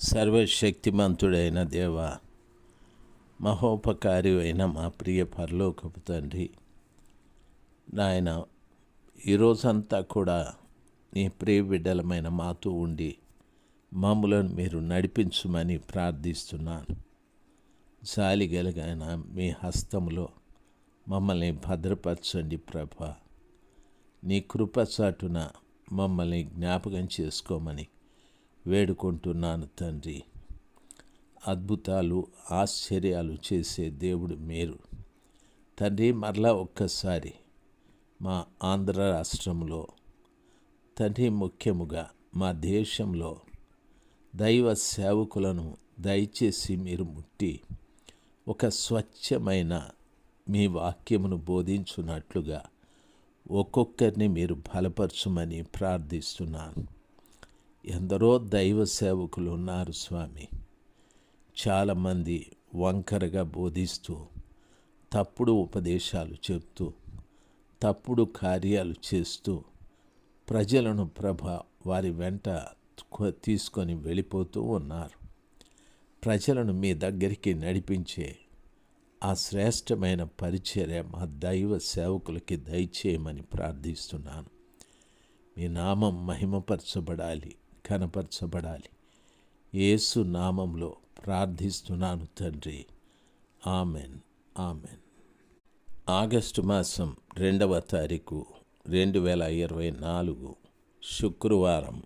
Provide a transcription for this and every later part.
సర్వశక్తిమంతుడైన దేవ మహోపకారి అయిన మా ప్రియ పరలోకపు తండ్రి నాయన ఈరోజంతా కూడా నీ ప్రియ బిడ్డలమైన మాతో ఉండి మమ్మలను మీరు నడిపించమని ప్రార్థిస్తున్నాను. జాలి కలిగిన మీ హస్తములో మమ్మల్ని భద్రపరచండి ప్రభ. నీ కృపచాటున మమ్మల్ని జ్ఞాపకం చేసుకోమని వేడుకుంటున్నాను తండ్రి. అద్భుతాలు ఆశ్చర్యాలు చేసే దేవుడు మీరు. తండ్రి మరలా ఒక్కసారి మా ఆంధ్ర రాష్ట్రంలో తండ్రి ముఖ్యముగా మా దేశంలో దైవ సేవకులను దయచేసి మీరు ముట్టి ఒక స్వచ్ఛమైన మీ వాక్యమును బోధించున్నట్లుగా ఒక్కొక్కరిని మీరు బలపరచమని ప్రార్థిస్తున్నాను. ఎందరో దైవ సేవకులు ఉన్నారు స్వామి. చాలామంది వంకరగా బోధిస్తూ తప్పుడు ఉపదేశాలు చెప్తూ తప్పుడు కార్యాలు చేస్తూ ప్రజలను ప్రభ వారి వెంట తీసుకొని వెళ్ళిపోతూ ఉన్నారు. ప్రజలను మీ దగ్గరికి నడిపించే ఆ శ్రేష్టమైన పరిచర్య మా దైవ సేవకులకి దయచేయమని ప్రార్థిస్తున్నాను. మీ నామం మహిమపరచబడాలి. కనపరచబడాలి. యేసు నామంలో ప్రార్థిస్తున్నాను తండ్రి. ఆమెన్. ఆమెన్. ఆగస్టు మాసం రెండవ తారీఖు రెండు వేల ఇరవై నాలుగు శుక్రవారం.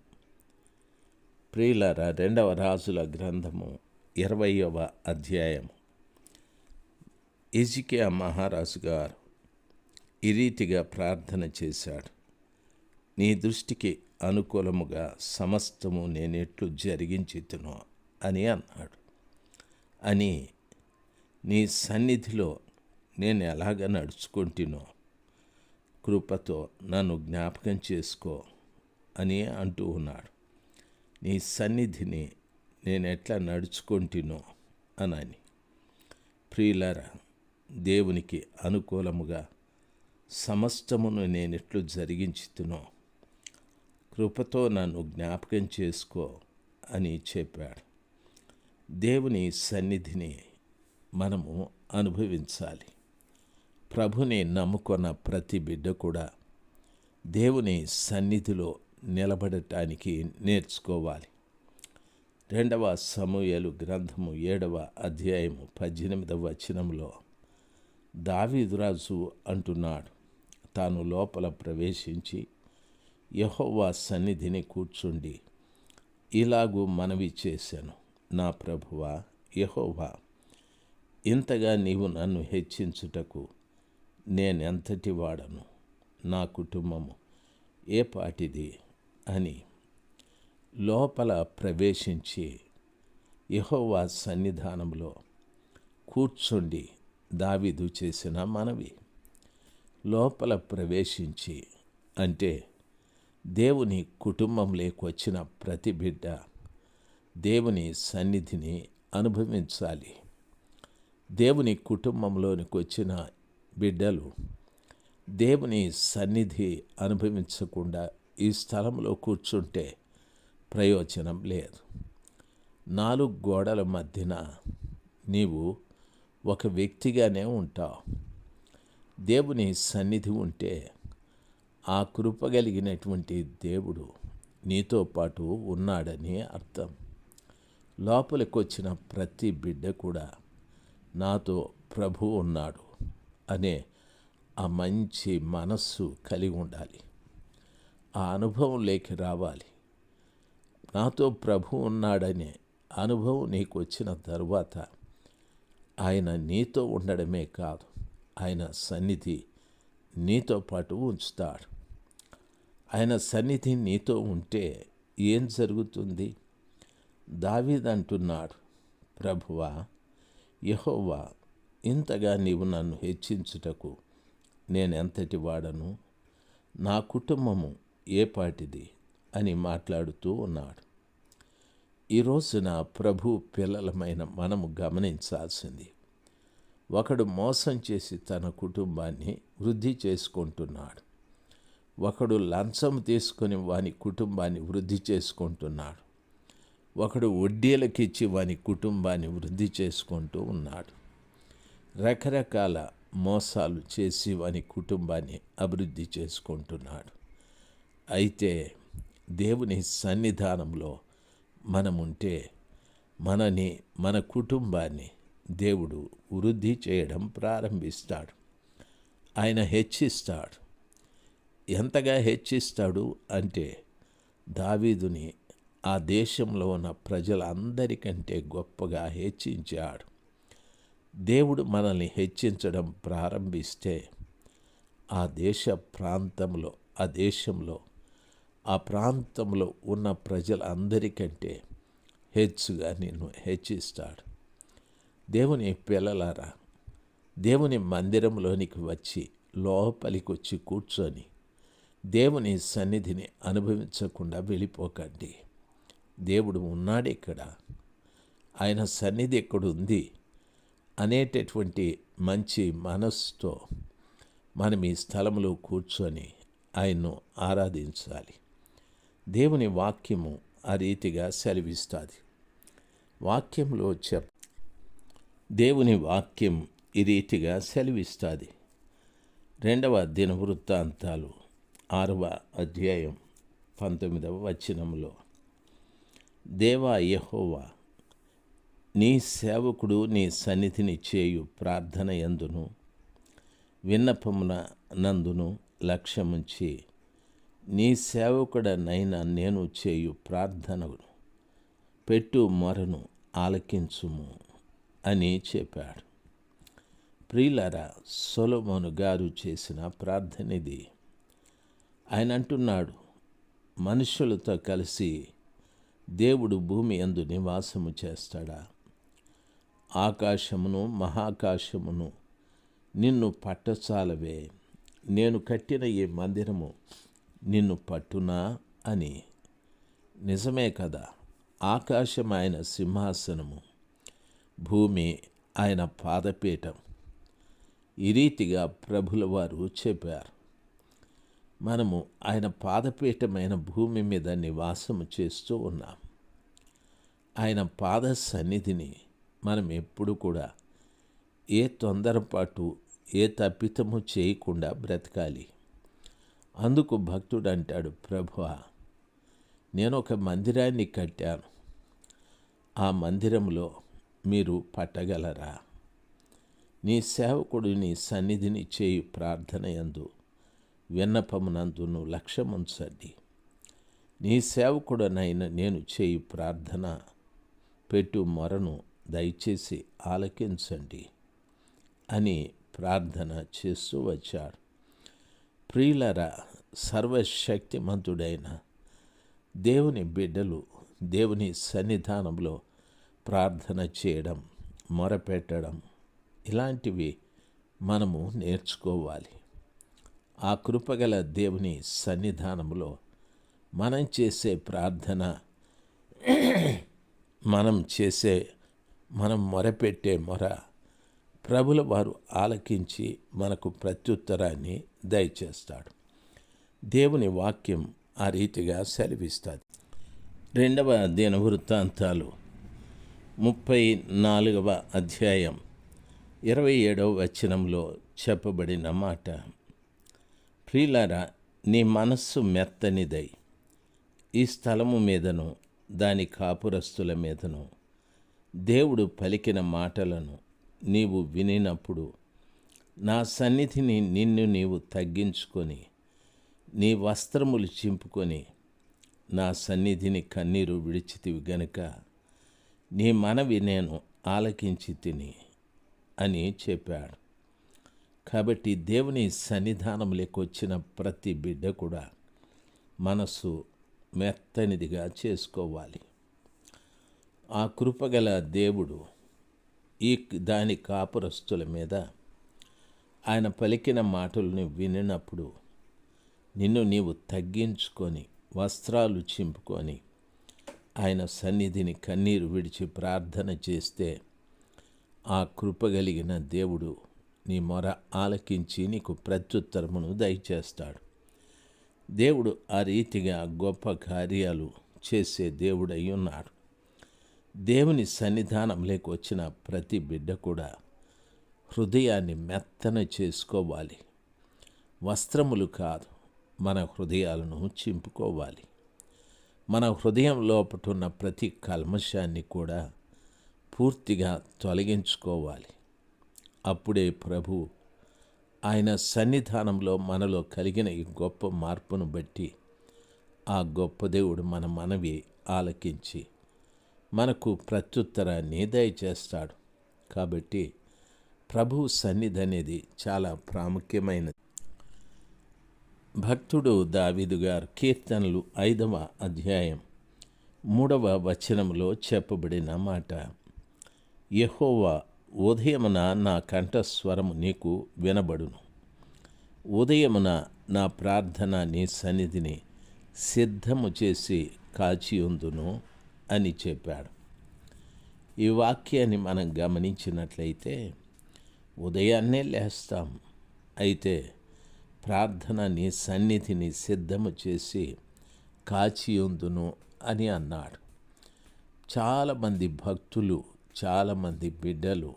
ప్రియులర రెండవ రాజుల గ్రంథము ఇరవయవ అధ్యాయము ఇజికియా మహారాజు గారు ఈ రీతిగా ప్రార్థన చేశాడు. నీ దృష్టికి అనుకూలముగా సమస్తము నేనెట్లు జరిగించితును అని అన్నాడు. అని నీ సన్నిధిలో నేను ఎలాగ నడుచుకుంటునో కృపతో నన్ను జ్ఞాపకం చేసుకో అని అంటూ ఉన్నాడు. నీ సన్నిధిని నేను ఎట్లా నడుచుకుంటునో అనని. ప్రియులరా దేవునికి అనుకూలముగా సమస్తమును నేనెట్లు జరిగించుతునో కృపతో నన్ను జ్ఞాపకం చేసుకో అని చెప్పాడు. దేవుని సన్నిధిని మనము అనుభవించాలి. ప్రభుని నమ్ముకున్న ప్రతి బిడ్డ కూడా దేవుని సన్నిధిలో నిలబడటానికి నేర్చుకోవాలి. రెండవ సమూయలు గ్రంథము ఏడవ అధ్యాయము పద్దెనిమిదవ వచనంలో దావీదురాజు అంటున్నాడు. తాను లోపల ప్రవేశించి యహోవా సన్నిధిని కూర్చుండి ఇలాగూ మనవి చేశాను. నా ప్రభువా యహోవా ఇంతగా నీవు నన్ను హెచ్చించుటకు నేనెంతటి వాడను? నా కుటుంబము ఏ పాటిది? అని లోపల ప్రవేశించి యహోవా సన్నిధానంలో కూర్చుండి దావిదు చేసిన మనవి. లోపల ప్రవేశించి అంటే దేవుని కుటుంబంలోకి వచ్చిన ప్రతి బిడ్డ దేవుని సన్నిధిని అనుభవించాలి. దేవుని కుటుంబంలోనికి వచ్చిన బిడ్డలు దేవుని సన్నిధి అనుభవించకుండా ఈ స్థలంలో కూర్చుంటే ప్రయోజనం లేదు. నాలుగు గోడల మధ్యన నీవు ఒక వ్యక్తిగానే ఉంటావు. దేవుని సన్నిధి ఉంటే ఆ కృపగలిగినటువంటి దేవుడు నీతో పాటు ఉన్నాడని అర్థం. లోపలికి వచ్చిన ప్రతి బిడ్డ కూడా నాతో ప్రభు ఉన్నాడు అనే ఆ మంచి మనస్సు కలిగి ఉండాలి. ఆ అనుభవం లేకి రావాలి. నాతో ప్రభు ఉన్నాడనే అనుభవం నీకు వచ్చిన తరువాత ఆయన నీతో ఉండడమే కాదు ఆయన సన్నిధి నీతో పాటు ఉంచుతాడు. ఆయన సన్నిధి నీతో ఉంటే ఏం జరుగుతుంది? దావీదంటున్నాడు ప్రభువా యహోవా ఇంతగా నీవు నన్ను హెచ్చించుటకు నేనెంతటి వాడను? నా కుటుంబము ఏ పాటిది? అని మాట్లాడుతూ ఉన్నాడు. ఈ రోజున ప్రభు పిల్లలమైన మనము గమనించాల్సింది. ఒకడు మోసం చేసి తన కుటుంబాన్ని వృద్ధి చేసుకుంటున్నాడు. ఒకడు లంచం తీసుకొని వాని కుటుంబాన్ని వృద్ధి చేసుకుంటున్నాడు. ఒకడు వడ్డీలకిచ్చి వాని కుటుంబాన్ని వృద్ధి చేసుకుంటూ ఉన్నాడు. రకరకాల మోసాలు చేసి వాని కుటుంబాన్ని అభివృద్ధి చేసుకుంటున్నాడు. అయితే దేవుని సన్నిధానంలో మనముంటే మనని మన కుటుంబాన్ని దేవుడు వృద్ధి చేయడం ప్రారంభిస్తాడు. ఆయన హెచ్చిస్తాడు. ఎంతగా హెచ్చిస్తాడు అంటే దావీదుని ఆ దేశంలో ఉన్న ప్రజలందరికంటే గొప్పగా హెచ్చించాడు. దేవుడు మనల్ని హెచ్చించడం ప్రారంభిస్తే ఆ దేశ ప్రాంతంలో ఆ దేశంలో ఆ ప్రాంతంలో ఉన్న ప్రజలందరికంటే హెచ్చుగా నిన్ను హెచ్చిస్తాడు. దేవుని పిల్లలారా దేవుని మందిరంలోనికి వచ్చి లోపలికి వచ్చి కూర్చొని దేవుని సన్నిధిని అనుభవించకుండా వెళ్ళిపోకండి. దేవుడు ఉన్నాడు ఇక్కడ. ఆయన సన్నిధి ఎక్కడుంది అనేటటువంటి మంచి మనస్సుతో మనం ఈ స్థలంలో కూర్చొని ఆయన్ను ఆరాధించాలి. దేవుని వాక్యము ఆ రీతిగా సెలవిస్తుంది. వాక్యంలో చెప్ దేవుని వాక్యం ఈ రీతిగా సెలవిస్తుంది. రెండవ దినవృత్తాంతాలు ఆరవ అధ్యాయం పంతొమ్మిదవ వచనంలో దేవా యహోవా నీ సేవకుడు నీ సన్నిధిని చేయు ప్రార్థన ఎందును విన్నపమున నందును లక్ష్యముంచి నీ సేవకుడనైనా నేను చేయు ప్రార్థనను పెట్టు మొరను ఆలకించుము అని చెప్పాడు. ప్రియులరా సొలమోను గారు చేసిన ప్రార్థనిది ఆయన అంటున్నాడు మనుషులతో కలిసి దేవుడు భూమి ఎందు నివాసము చేస్తాడా? ఆకాశమును మహాకాశమును నిన్ను పట్టచాలవే. నేను కట్టిన ఈ మందిరము నిన్ను పట్టునా? అని. నిజమే కదా ఆకాశం ఆయన సింహాసనము భూమి ఆయన పాదపీఠం. ఈ రీతిగా ప్రభుల వారు చెప్పారు. మనము ఆయన పాదపీఠమైన భూమి మీద నివాసము చేస్తూ ఉన్నాం. ఆయన పాద సన్నిధిని మనం ఎప్పుడు కూడా ఏ తొందరపాటు ఏ తప్పితము చేయకుండా బ్రతకాలి. అందుకు భక్తుడు అంటాడు ప్రభు నేను ఒక మందిరాన్ని కట్టాను. ఆ మందిరంలో మీరు పట్టగలరా? నీ సేవకుడు నీ సన్నిధిని చేయు ప్రార్థన ఎందు విన్నపమునందును లక్ష్యముంచండి. నీ సేవకుడనైన నేను చేయి ప్రార్థన పెట్టు మొరను దయచేసి ఆలకించండి అని ప్రార్థన చేస్తూ వచ్చాడు. ప్రియులర సర్వశక్తిమంతుడైన దేవుని బిడ్డలు దేవుని సన్నిధానంలో ప్రార్థన చేయడం మొరపెట్టడం ఇలాంటివి మనము నేర్చుకోవాలి. ఆ కృపగల దేవుని సన్నిధానంలో మనం చేసే ప్రార్థన మనం చేసే మనం మొరపెట్టే మొర ప్రభుల వారు ఆలకించి మనకు ప్రత్యుత్తరాన్ని దయచేస్తాడు. దేవుని వాక్యం ఆ రీతిగా సెలవిస్తుంది. రెండవ దిన వృత్తాంతాలు ముప్పై నాలుగవ అధ్యాయం ఇరవై ఏడవ వచనంలో చెప్పబడిన మాట. ప్రియులారా నీ మనస్సు మెత్తనిదై. ఈ స్థలము మీదను దాని కాపురస్తుల మీదను దేవుడు పలికిన మాటలను నీవు వినినప్పుడు నా సన్నిధిని నిన్ను నీవు తగ్గించుకొని నీ వస్త్రములు చింపుకొని నా సన్నిధిని కన్నీరు విడిచితివి గనుక నీ మనవి నేను ఆలకించి తిని అని చెప్పాడు. కాబట్టి దేవుని సన్నిధానంలోకి వచ్చిన ప్రతి బిడ్డ కూడా మనసు మెత్తనిదిగా చేసుకోవాలి. ఆ కృపగల దేవుడు ఈ దాని కాపురస్తుల మీద ఆయన పలికిన మాటలను వినినప్పుడు నిన్ను నీవు తగ్గించుకొని వస్త్రాలు చింపుకొని ఆయన సన్నిధిని కన్నీరు విడిచి ప్రార్థన చేస్తే ఆ కృపగలిగిన దేవుడు నీ మొర ఆలకించి నీకు ప్రత్యుత్తరమును దయచేస్తాడు. దేవుడు ఆ రీతిగా గొప్ప కార్యాలు చేసే దేవుడై ఉన్నాడు. దేవుని సన్నిధానంలోకి వచ్చిన ప్రతి బిడ్డ కూడా హృదయాన్ని మెత్తన చేసుకోవాలి. వస్త్రములు కాదు మన హృదయాలను చింపుకోవాలి. మన హృదయం లోపటున్న ప్రతి కల్మషాన్ని కూడా పూర్తిగా తొలగించుకోవాలి. అప్పుడే ప్రభు ఆయన సన్నిధానంలో మనలో కలిగిన ఈ గొప్ప మార్పును బట్టి ఆ గొప్ప దేవుడు మన మనవి ఆలకించి మనకు ప్రత్యుత్తరాన్ని దయచేస్తాడు. కాబట్టి ప్రభు సన్నిధి అనేది చాలా ప్రాముఖ్యమైనది. భక్తుడు దావిదు గారు కీర్తనలు ఐదవ అధ్యాయం మూడవ వచనంలో చెప్పబడిన మాట యహోవా ఉదయమున నా కంఠస్వరము నీకు వినబడును. ఉదయమున నా ప్రార్థన నీ సన్నిధిని సిద్ధము చేసి కాచియుందును అని చెప్పాడు. ఈ వాక్యాన్ని మనం గమనించినట్లయితే ఉదయాన్నే లేస్తాం. అయితే ప్రార్థన నీ సన్నిధిని సిద్ధము చేసి కాచియుందును అని అన్నాడు. చాలామంది భక్తులు చాలామంది బిడ్డలు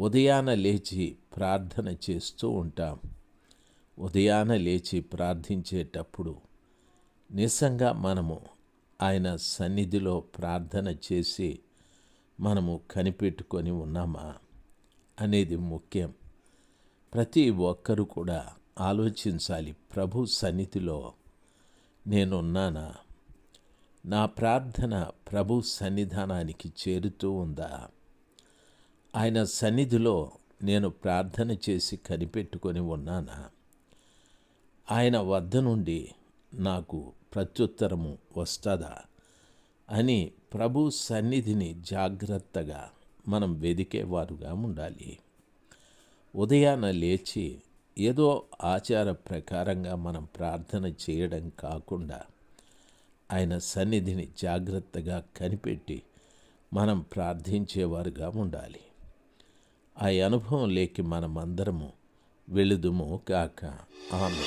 ఉదయాన లేచి ప్రార్థన చేస్తూ ఉంటాం. ఉదయాన లేచి ప్రార్థించేటప్పుడు నిజంగా మనము ఆయన సన్నిధిలో ప్రార్థన చేసి మనము కనిపెట్టుకొని ఉన్నామా అనేది ముఖ్యం. ప్రతి ఒక్కరూ కూడా ఆలోచించాలి ప్రభు సన్నిధిలో నేనున్నానా? నా ప్రార్థన ప్రభు సన్నిధానానికి చేరుతూ ఉందా? ఆయన సన్నిధిలో నేను ప్రార్థన చేసి కనిపెట్టుకొని ఉన్నానా? ఆయన వద్ద నుండి నాకు ప్రత్యుత్తరము వస్తుందా? అని ప్రభు సన్నిధిని జాగ్రత్తగా మనం వెదికేవారుగా ఉండాలి. ఉదయాన లేచి ఏదో ఆచార ప్రకారంగా మనం ప్రార్థన చేయడం కాకుండా ఆయన సన్నిధిని జాగ్రత్తగా కనిపెట్టి మనం ప్రార్థించేవారుగా ఉండాలి. ఆ అనుభవం లేకి మనమందరము వెళుదుము కాక ఆమె